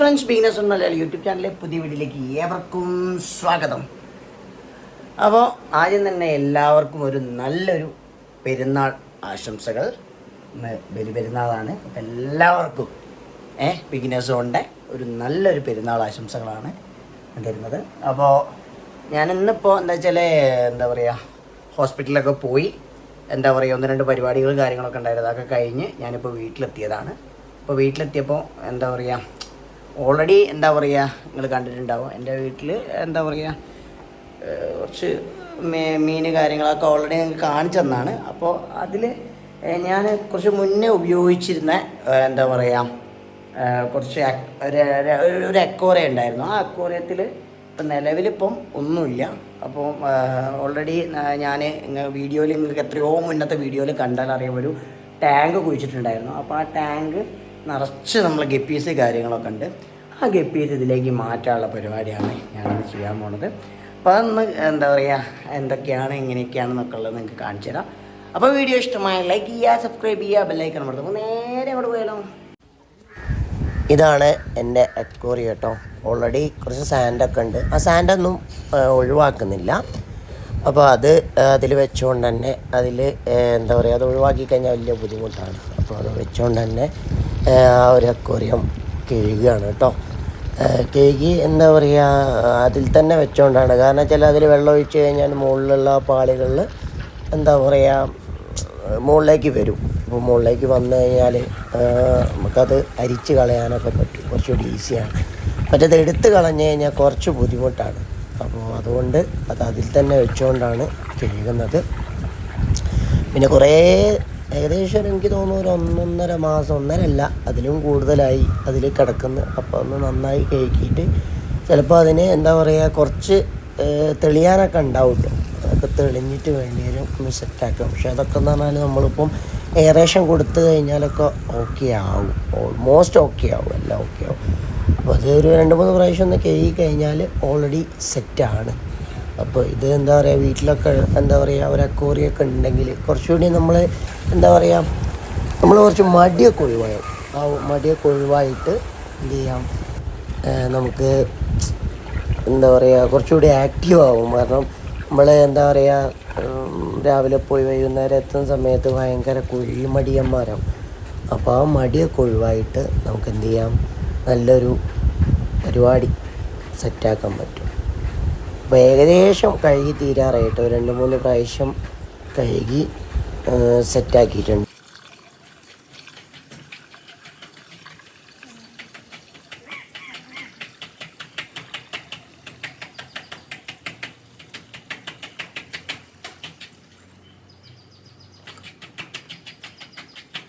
Friends beginners Malayali YouTube ചാനലിലെ പുതിയ വീഡിയോയിലേക്ക് ഏവർക്കും സ്വാഗതം. അപ്പോൾ ആദ്യം തന്നെ എല്ലാവർക്കും ഒരു നല്ലൊരു പെരുന്നാൾ ആശംസകൾ. ബലി പെരുന്നാളാണ് അപ്പോൾ എല്ലാവർക്കും ഏ ബിഗിനേഴ്സുകൊണ്ട് ഒരു നല്ലൊരു പെരുന്നാൾ ആശംസകളാണ് തരുന്നത്. അപ്പോൾ ഞാൻ ഇന്നിപ്പോൾ എന്താ വെച്ചാൽ എന്താ പറയുക ഹോസ്പിറ്റലിലൊക്കെ പോയി എന്താ പറയുക ഒന്ന് രണ്ട് പരിപാടികൾ കാര്യങ്ങളൊക്കെ ഉണ്ടായിരുന്നു. അതൊക്കെ കഴിഞ്ഞ് ഞാനിപ്പോൾ വീട്ടിലെത്തിയതാണ്. അപ്പോൾ വീട്ടിലെത്തിയപ്പോൾ എന്താ പറയുക ഓൾറെഡി എന്താ പറയുക നിങ്ങൾ കണ്ടിട്ടുണ്ടാവും? എന്റെ വീട്ടിൽ എന്താ പറയുക കുറച്ച് മീൻ കാര്യങ്ങളൊക്കെ ഓൾറെഡി നിങ്ങൾക്ക് കാണിച്ചു തന്നാണ്. അപ്പോൾ അതിൽ ഞാൻ കുറച്ച് മുന്നേ ഉപയോഗിച്ചിരുന്ന എന്താ പറയുക കുറച്ച് ഒരു ഒരു ഉണ്ടായിരുന്നു. ആ അക്വോറിയത്തിൽ ഇപ്പം നിലവിലിപ്പം ഒന്നുമില്ല. അപ്പോൾ ഓൾറെഡി ഞാൻ വീഡിയോയിൽ നിങ്ങൾക്ക് എത്രയോ മുന്നത്തെ വീഡിയോയിൽ കണ്ടാൽ അറിയാം. ഒരു ടാങ്ക് കുഴിച്ചിട്ടുണ്ടായിരുന്നു. അപ്പോൾ ആ ടാങ്ക് നിറച്ച് നമ്മൾ ഗപ്പീസ് കാര്യങ്ങളൊക്കെ ഉണ്ട്. ആ ഗപ്പീസ് ഇതിലേക്ക് മാറ്റാനുള്ള പരിപാടിയാണ് ഞാനിന്ന് ചെയ്യാൻ പോണത്. അപ്പോൾ അതൊന്ന് എന്താ പറയുക എന്തൊക്കെയാണ് എങ്ങനെയൊക്കെയാണെന്നൊക്കെ ഉള്ളത് നിങ്ങൾക്ക് കാണിച്ചു തരാം. അപ്പോൾ വീഡിയോ ഇഷ്ടമായ ലൈക്ക് ചെയ്യുക സബ്സ്ക്രൈബ് ചെയ്യുക ബെല്ലൈക്കൺ കൊടുത്തു നേരെ അങ്ങോട്ട് പോയാലോ. ഇതാണ് എന്റെ അക്വോറി കേട്ടോ. ഓൾറെഡി കുറച്ച് സാൻഡൊക്കെ ഉണ്ട്. ആ സാൻഡൊന്നും ഒഴിവാക്കുന്നില്ല. അപ്പോൾ അത് അതിൽ വെച്ചുകൊണ്ട് തന്നെ അതിൽ എന്താ പറയുക അത് ഒഴിവാക്കി കഴിഞ്ഞാൽ വലിയ ബുദ്ധിമുട്ടാണ്. അപ്പോൾ അത് വെച്ചുകൊണ്ട് തന്നെ ആ, ഒരു അക്വറിയം കഴുകുകയാണ് കേട്ടോ ആ, എന്താ പറയുക അതിൽ തന്നെ വെച്ചുകൊണ്ടാണ് കാരണം വെച്ചാൽ അതിൽ വെള്ളം ഒഴിച്ച് കഴിഞ്ഞാൽ മുകളിലുള്ള പാളികളിൽ എന്താ പറയുക മുകളിലേക്ക് വരും. അപ്പോൾ മുകളിലേക്ക് വന്നു കഴിഞ്ഞാൽ നമുക്കത് അരിച്ച് കളയാനൊക്കെ പറ്റും. കുറച്ചുകൂടി ഈസിയാണ്. മറ്റേത് എടുത്ത് കളഞ്ഞു കഴിഞ്ഞാൽ കുറച്ച് ബുദ്ധിമുട്ടാണ്. അപ്പോൾ അതുകൊണ്ട് അത് അതിൽ തന്നെ വെച്ചുകൊണ്ടാണ് കഴുകുന്നത്. പിന്നെ കുറേ ഏകദേശം എനിക്ക് തോന്നുന്നു ഒരു ഒന്നൊന്നര മാസം ഒന്നരല്ല അതിലും കൂടുതലായി അതിൽ കിടക്കുന്നു. അപ്പോൾ ഒന്ന് നന്നായി കഴുകിയിട്ട് ചിലപ്പോൾ അതിന് എന്താ പറയുക കുറച്ച് തെളിയാനൊക്കെ ഉണ്ടാവും അതൊക്കെ തെളിഞ്ഞിട്ട് വേണ്ടി വരും ഒന്ന് സെറ്റാക്കും പക്ഷേ അതൊക്കെ എന്ന് പറഞ്ഞാൽ നമ്മളിപ്പം ഏറേഷൻ കൊടുത്തു കഴിഞ്ഞാലൊക്കെ ഓക്കെ ആവും. ഓൾമോസ്റ്റ് ഓക്കെ ആവും എല്ലാം ഓക്കെ ആവും. അപ്പോൾ അത് ഒരു രണ്ട് മൂന്ന് പ്രാവശ്യം ഒന്ന് കഴുകി കഴിഞ്ഞാൽ ഓൾറെഡി സെറ്റാണ് അപ്പോൾ ഇത് എന്താ പറയുക വീട്ടിലൊക്കെ എന്താ പറയുക ഒരു അക്കോറിയൊക്കെ ഉണ്ടെങ്കിൽ കുറച്ചുകൂടി നമ്മൾ എന്താ പറയുക നമ്മൾ കുറച്ച് മടിയൊക്കെ ഒഴിവാകും ആ മടിയൊക്കെ ഒഴിവായിട്ട് എന്ത് ചെയ്യാം? നമുക്ക് എന്താ പറയുക കുറച്ചുകൂടി ആക്റ്റീവ് ആവും. കാരണം നമ്മൾ എന്താ പറയുക രാവിലെ പോയി വൈകുന്നേരം എത്തുന്ന സമയത്ത് ഭയങ്കര കുഴി മടിയന്മാരാവും അപ്പോൾ ആ മടിയൊക്കെ ഒഴിവായിട്ട് നമുക്ക് എന്ത് ചെയ്യാം? നല്ലൊരു പരിപാടി സെറ്റാക്കാൻ പറ്റും. അപ്പോൾ ഏകദേശം കഴുകി തീരാറായിട്ട് രണ്ട് മൂന്ന് പ്രാവശ്യം കഴുകി സെറ്റാക്കിയിട്ടുണ്ട്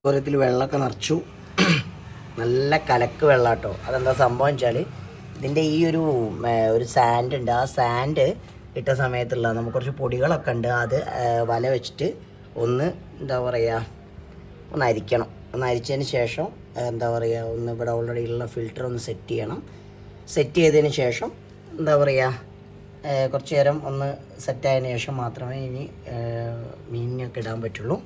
ഓരത്തിൽ വെള്ളമൊക്കെ നിറച്ചു. നല്ല കലക്ക് വെള്ളാട്ടോ. അതെന്താ സംഭവം വെച്ചാൽ ഇതിന്റെ ഈ ഒരു ഒരു സാൻഡ് ഉണ്ട്. ആ സാൻഡ് ഇട്ട സമയത്തുള്ള നമുക്ക് കുറച്ച് പൊടികളൊക്കെ ഉണ്ട്. അത് വല വെച്ചിട്ട് ഒന്ന് എന്താ പറയുക ഒന്ന് അരിക്കണം. ഒന്ന് അരിച്ചതിന് ശേഷം എന്താ പറയുക ഒന്ന് ഇവിടെ ഓൾറെഡി ഉള്ള ഫിൽറ്റർ ഒന്ന് സെറ്റ് ചെയ്യണം. സെറ്റ് ചെയ്തതിന് ശേഷം എന്താ പറയുക കുറച്ച് നേരം ഒന്ന് സെറ്റായതിനു ശേഷം മാത്രമേ ഇനി മീനിനൊക്കെ ഇടാൻ പറ്റുള്ളൂ.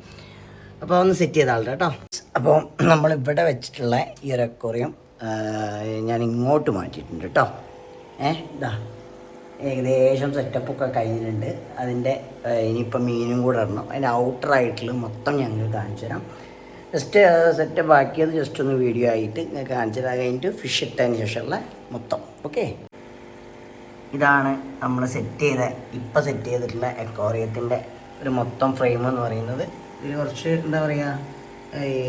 അപ്പോൾ ഒന്ന് സെറ്റ് ചെയ്താളുടെ കേട്ടോ. അപ്പോൾ നമ്മൾ ഇവിടെ വെച്ചിട്ടുള്ള ഈ ഒരു അക്വറിയം ഞാൻ ഇങ്ങോട്ട് മാറ്റിയിട്ടുണ്ട് കേട്ടോ. ഏ ഇതാ ഏകദേശം സെറ്റപ്പൊക്കെ കഴിഞ്ഞിട്ടുണ്ട്. അതിന്റെ ഇനിയിപ്പം മീനും കൂടെ ഇടണം. അതിന്റെ ഔട്ടറായിട്ടുള്ള മൊത്തം ഞങ്ങൾ കാണിച്ചു തരാം. ജസ്റ്റ് സെറ്റപ്പ് ആക്കിയത് ജസ്റ്റ് ഒന്ന് വീഡിയോ ആയിട്ട് കാണിച്ചു തരാൻ കഴിഞ്ഞിട്ട് ഫിഷ് ഇട്ടതിന് ശേഷമുള്ള മൊത്തം. ഓക്കെ ഇതാണ് നമ്മൾ സെറ്റ് ചെയ്ത ഇപ്പം സെറ്റ് ചെയ്തിട്ടുള്ള അക്വാറിയത്തിന്റെ ഒരു മൊത്തം ഫ്രെയിം എന്ന് പറയുന്നത്. ഇതിൽ കുറച്ച് എന്താ പറയുക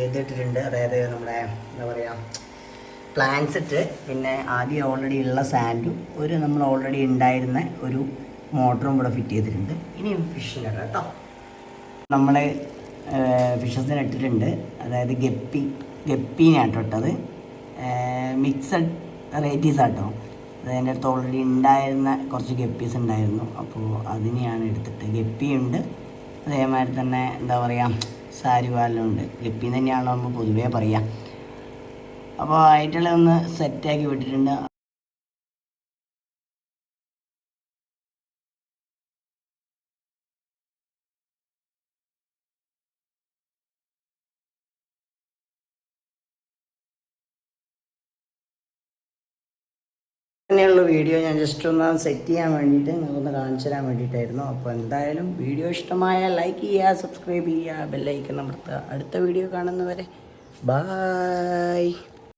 ഇതിട്ടിട്ടുണ്ട് അതായത് നമ്മുടെ എന്താ പറയുക പ്ലാന്റ്സ് ഇട്ട് പിന്നെ ആദ്യം ഓൾറെഡി ഉള്ള സാൻഡും ഒരു നമ്മൾ ഓൾറെഡി ഉണ്ടായിരുന്ന ഒരു മോട്ടറും കൂടെ ഫിറ്റ് ചെയ്തിട്ടുണ്ട്. ഇനി ഫിഷിന് കേട്ടോ. നമ്മൾ ഫിഷസിന് ഇട്ടിട്ടുണ്ട്. അതായത് ഗപ്പി ഗപ്പീനാണ് കേട്ടോ ഇട്ടത് മിക്സഡ് വെറൈറ്റീസ് ആട്ടോ. അതിന്റെ അടുത്ത് ഓൾറെഡി ഉണ്ടായിരുന്ന കുറച്ച് ഗപ്പീസ് ഉണ്ടായിരുന്നു. അപ്പോൾ അതിനെയാണ് എടുത്തിട്ട് ഗപ്പിയുണ്ട് അതേമാതിരി തന്നെ എന്താ പറയുക സാരിവാലുണ്ട് ഗപ്പി തന്നെയാണല്ലോ നമ്മൾ പൊതുവേ പറയുക അപ്പോൾ ആയിട്ടുള്ള ഒന്ന് സെറ്റാക്കി വിട്ടിട്ടുണ്ട്. അങ്ങനെയുള്ള വീഡിയോ ഞാൻ ജസ്റ്റ് ഒന്ന് സെറ്റ് ചെയ്യാൻ വേണ്ടിയിട്ട് നിങ്ങൾക്കൊന്ന് കാണിച്ചു തരാൻ വേണ്ടിയിട്ടായിരുന്നു. അപ്പോൾ എന്തായാലും വീഡിയോ ഇഷ്ടമായ ലൈക്ക് ചെയ്യുക സബ്സ്ക്രൈബ് ചെയ്യുക ബെല്ലൈക്കൺ അമർത്തുക. അടുത്ത വീഡിയോ കാണുന്നവരെ ബായ്